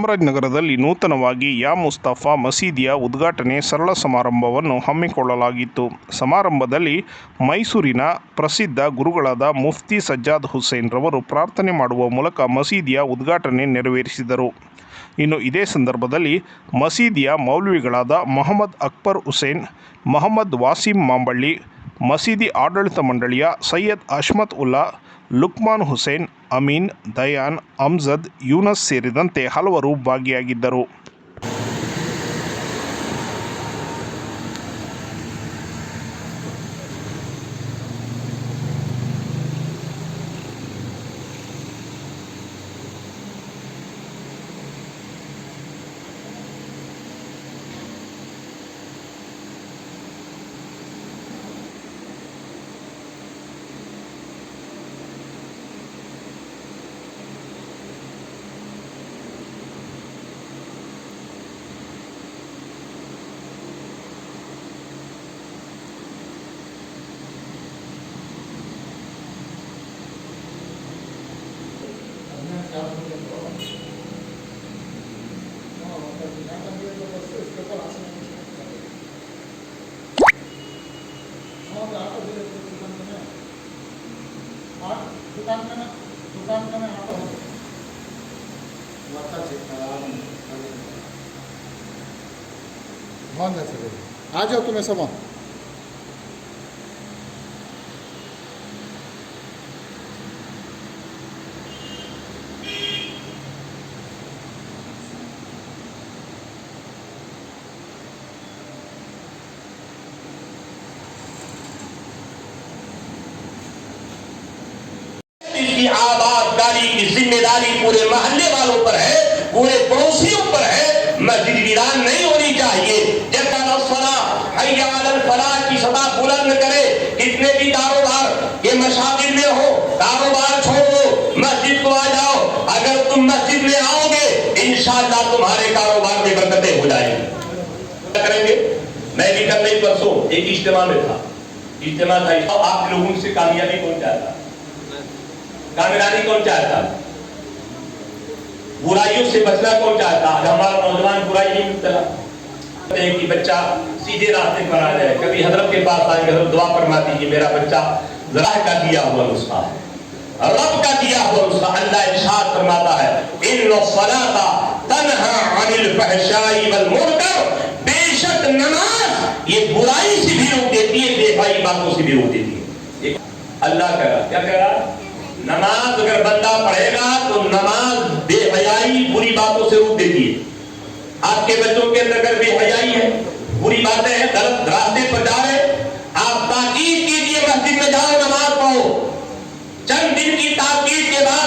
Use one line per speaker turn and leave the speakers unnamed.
ಚಾಮರಾಜನಗರದಲ್ಲಿ ನೂತನವಾಗಿ ಯಾ ಮುಸ್ತಫಾ ಮಸೀದಿಯ ಉದ್ಘಾಟನೆ ಸರಳ ಸಮಾರಂಭವನ್ನು ಹಮ್ಮಿಕೊಳ್ಳಲಾಗಿತ್ತು. ಸಮಾರಂಭದಲ್ಲಿ ಮೈಸೂರಿನ ಪ್ರಸಿದ್ಧ ಗುರುಗಳಾದ ಮುಫ್ತಿ ಸಜ್ಜಾದ್ ಹುಸೇನ್ ರವರು ಪ್ರಾರ್ಥನೆ ಮಾಡುವ ಮೂಲಕ ಮಸೀದಿಯ ಉದ್ಘಾಟನೆ ನೆರವೇರಿಸಿದರು. ಇನ್ನು ಇದೇ ಸಂದರ್ಭದಲ್ಲಿ ಮಸೀದಿಯ ಮೌಲ್ವಿಗಳಾದ ಮೊಹಮ್ಮದ್ ಅಕ್ಬರ್ ಹುಸೇನ್, ಮೊಹಮ್ಮದ್ ವಾಸಿಂ ಮಾಂಬಳ್ಳಿ, ಮಸೀದಿ ಆಡಳಿತ ಮಂಡಳಿಯ ಸೈಯದ್ ಅಶ್ಮತ್ ಉಲ್ಲಾ ಲುಕ್ಮಾನ್ ಹುಸೇನ್ ಅಮೀನ್ ದಯಾನ್ ಅಮ್ಜದ್ ಯೂನಸ್ ಸೇರಿದಂತೆ ಹಲವರು ಭಾಗಿಯಾಗಿದ್ದರು.
کہ آپ کو دے دکان دکان آپ کو جا آ جاؤ تمہیں سامان
کی آباد داری کی ذمہ داری پورے محلے والوں پر ہے، پورے پڑوسیوں پر ہے، مسجد ویران نہیں ہونی چاہیے۔ جب کا فلاح عالم فلاح کی سطح بلند کرے کتنے بھی کاروبار یہ مشاغل میں ہو کاروبار چھوڑ دو مسجد کو آ جاؤ۔ اگر تم مسجد میں آؤ گے، انشاءاللہ تمہارے کاروبار میں برکتیں ہو جائیں گی۔ کریں گے؟ میں بھی کل نہیں، پرسوں ایک اجتماع میں تھا۔ اجتماع تھا۔ آپ لوگوں سے کامیابی پہنچایا تھا۔ کامیرانی کون چاہتا؟ برائیوں سے بچنا کون چاہتا؟ آج ہمارا نوجوان برائی نہیں مبتلا کہ بچہ سیدھے راستے پر آ جائے۔ کبھی حضرت کے پاس آئے حضرت دعا فرماتی کہ میرا بچہ ذرا کا دیا ہوا نسخہ ہے۔ رب کا دیا ہوا اس اللہ ارشاد فرماتا ہے، ان الصلاۃ تنہا عن الفحشاء والمنکر بے شک نماز یہ برائی سے بھی روک دیتی ہے، بے بھائی باتوں سے بھی روک دیتی ہے۔ اللہ کہہ رہا کیا کہہ رہا نماز اگر بندہ پڑھے گا تو نماز بے حیائی بری باتوں سے روک دیتی ہے۔ آپ کے بچوں کے اندر اگر بے حیائی ہے، بری باتیں ہیں، غلط راستے پر جا رہے، آپ تاکید کیجیے مسجد میں جاؤ، نماز پڑھو۔ چند دن کی تاکید کے بعد